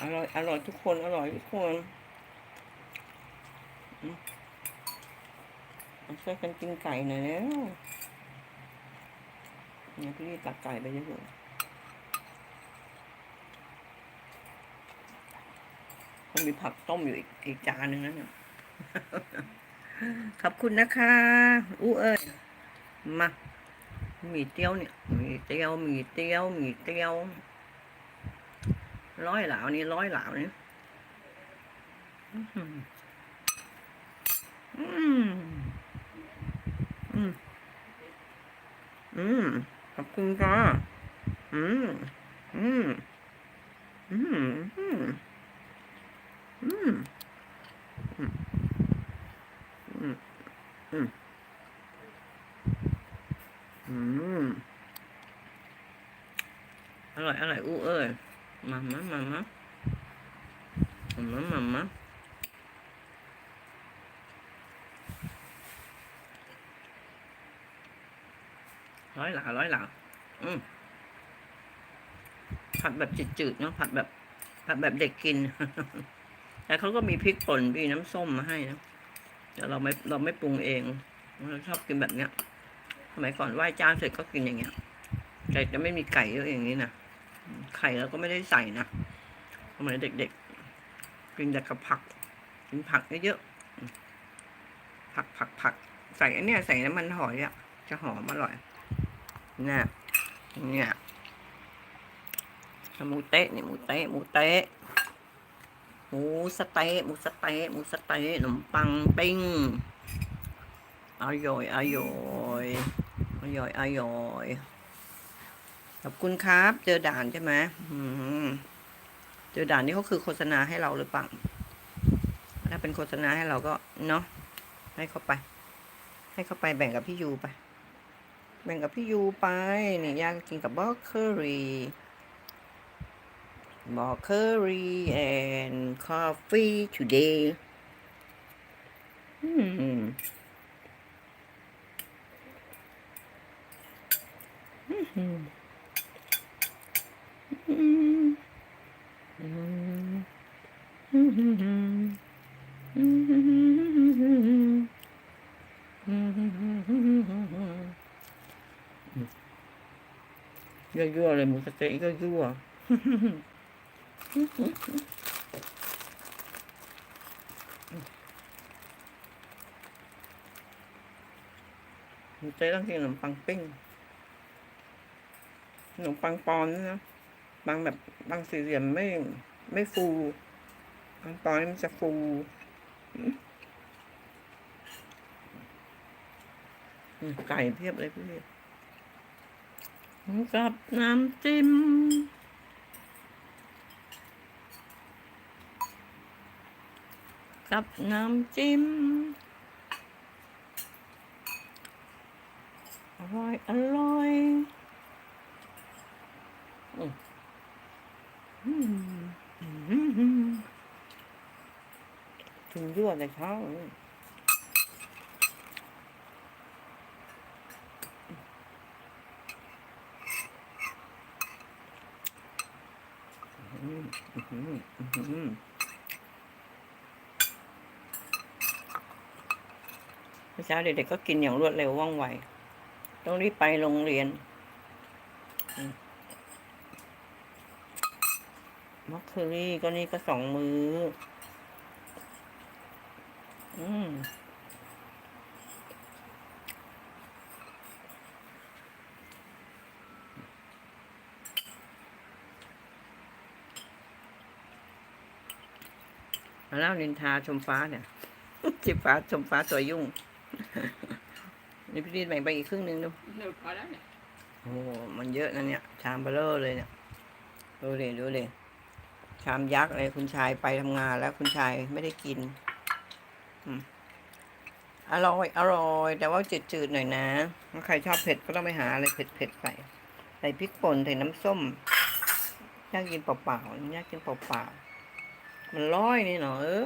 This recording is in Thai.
อร่อย อร่อยทุกคน อร่อยทุกคนมมาช่วยกันกินไก่หน่อยแล้วเนี่ยพี่ตักไก่ไปเยอะๆมันมีผักต้มอยู่อีกอีกจานหนึ่งนะเนี่ยขอบคุณนะคะ อู้เอ้ย มา มีเตี้ยวเนี่ย มีเตี้ยว มีเตี้ยว มีเตี้ยว ร้อยเหลานี่ร้อยเหลานี่อืมอืม อืม อืม ขอบคุณค่ะอืม อืม อืม อืม อืม อืม อืม อืมอืมอร่อย อร่อยอู้เอ้ย มามามามามามามาร้อยหลาร้อยหลาอืมผัดแบบจืดๆเนาะผัดแบบ ผัดแบบเด็กกิน แต่เขาก็มีพริกป่นมีน้ำส้มมาให้นะแต่เราไม่เราไม่ปรุงเองเราชอบกินแบบเนี้ยสมัยก่อนไหว้เจ้าเสร็จก็กินอย่างเงี้ยแต่จะไม่มีไก่เยอะอย่างนี้นะ ไข่เราก็ไม่ได้ใส่นะสมัยเด็กๆ กินแต่กับผัก กินผักเยอะๆผักผักผักใส่อันเนี้ยใส่น้ำมันหอยอะ จะหอมอร่อยเนี่ยเนี่ยหมูเต๊ะนี่หมูเต๊ะหมูเต๊ะหมูสเต๊ะหมูสเต๊ะหมูสเต๊ะขนมปังปิ้งอร่อยอร่อยอร่อยอร่อย อบคุณครับ เจอด่านใช่ไหมเจอด่านนี้เขาคือโฆษณาให้เราหรือเปล่าถ้าเป็นโฆษณาให้เราก็เนาะให้เขาไป ให้เขาไปแบ่งกับพี่ยูไป แบ่งกับพี่ยูไปนี่ยากกินกับบล็อกเคอรี่บล็อกเคอรี่ and coffee today อืมอืม Gagua là một cái tên Gagua Thế đó kia là bằng pin. Nó bằng pon nữa. Bằng แบบ bằng สี่เหลี่ยมไม่ไม่ฟู ปังปอนด์นี่มันจะฟูไก่เพียบเลยพี่กับน้ำจิ้มกับน้ำจิ้มอร่อย อร่อย อืมอืมอืมอืม ถึงยั่วแต่เช้าเลยอืมอื้อหืออื้อหือเมื่อเช้าเด็กๆก็กินอย่างรวดเร็วว่องไว ต้องรีบไปโรงเรียนมัคเคอรี่ก็นี่ก็สองมืออื มมาแล้วนินทาชมฟ้าเนี่ยชิฟ้าชมฟ้าตัวยุ่ง นี่พี่ดีแบ่งไปอีกครึ่งหนึงดูเดี๋ยวพอแล้วเนี่ยโอ้โหมันเยอะนะเนี่ย ชามเบลเลอร์เลยเนี่ยดูเลยดูเลยชามยักษ์เลยคุณชายไปทำงานแล้วคุณชายไม่ได้กิน อร่อย อร่อย แต่ว่าจืดๆหน่อยนะ ถ้าใครชอบเผ็ดก็ต้องไปหาอะไรเผ็ดๆใส่ ใส่พริกป่น ใส่น้ำส้มยากกินเปล่าๆอยากกินเปล่าๆ มันร้อยนี่เนาะเออ